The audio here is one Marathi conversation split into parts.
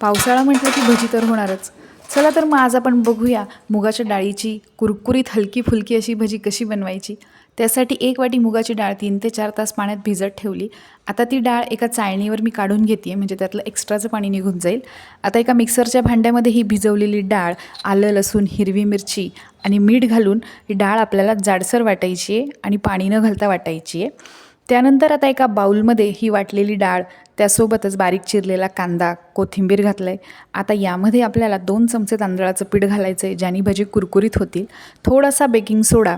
पावसाळा म्हटलं की भजी तर होणारच. चला तर मग आज आपण बघूया मुगाच्या डाळीची कुरकुरीत हलकी फुलकी अशी भजी कशी बनवायची. त्यासाठी एक वाटी मुगाची डाळ तीन ते चार तास पाण्यात भिजत ठेवली. आता ती डाळ एका चाळणीवर मी काढून घेते म्हणजे त्यातलं एक्स्ट्राचं पाणी निघून जाईल. आता एका मिक्सरच्या भांड्यामध्ये ही भिजवलेली डाळ आलं लसूण हिरवी मिरची आणि मीठ घालून ही डाळ आपल्याला जाडसर वाटायची आहे आणि पाणी न घालता वाटायची आहे त्यानंतर आता एका बाऊलमध्ये ही वाटलेली डाळ त्यासोबतच बारीक चिरलेला कांदा कोथिंबीर घातलं आहे आता यामध्ये आपल्याला दोन चमचे तांदळाचं पीठ घालायचं आहे ज्यानी भजी कुरकुरीत होतील. थोडासा बेकिंग सोडा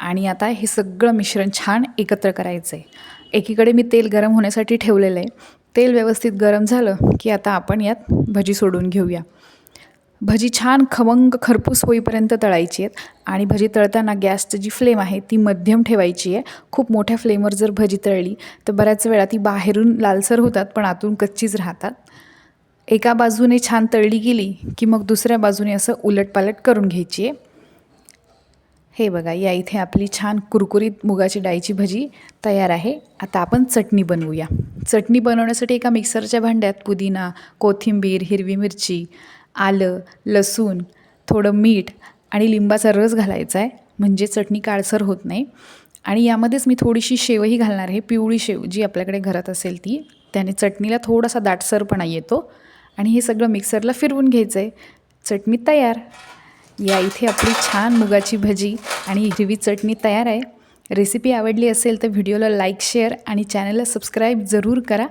आणि आता हे सगळं मिश्रण छान एकत्र करायचं आहे एकीकडे मी तेल गरम होण्यासाठी ठेवलेलं आहे तेल व्यवस्थित गरम झालं की आता आपण यात भजी सोडून घेऊया. भजी छान खमंग खरपूस होईपर्यंत तळायची आहेत. आणि भजी तळताना गॅसची जी फ्लेम आहे ती मध्यम ठेवायची आहे. खूप मोठ्या फ्लेमवर जर भजी तळली तर बऱ्याच वेळा ती बाहेरून लालसर होतात पण आतून कच्चीच राहतात. एका बाजूने छान तळली गेली की मग दुसऱ्या बाजूने असं उलटपालट करून घ्यायची आहे. हे बघा या इथे आपली छान कुरकुरीत मुगाची डाळीची भजी तयार आहे. आता आपण चटणी बनवूया. चटणी बनवण्यासाठी एका मिक्सरच्या भांड्यात पुदिना कोथिंबीर हिरवी मिरची आलं लसूण थोडं मीठ आणि लिंबाचा रस घालायचा आहे. म्हणजे चटणी काळसर होत नाही. आणि यामध्येच मी थोडीशी शेवही घालणार आहे पिवळी शेव जी आपल्याकडे घरात असेल ती. त्याने चटणीला थोडासा दाटसरपणा येतो आणि हे सगळं मिक्सरला फिरवून घ्यायचं आहे. चटणी तयार. या इथे आपली छान मुगाची भजी आणि हिरवी चटणी तयार आहे. रेसिपी आवडली असेल तर व्हिडिओला लाईक शेअर आणि चॅनलला सबस्क्राईब जरूर करा.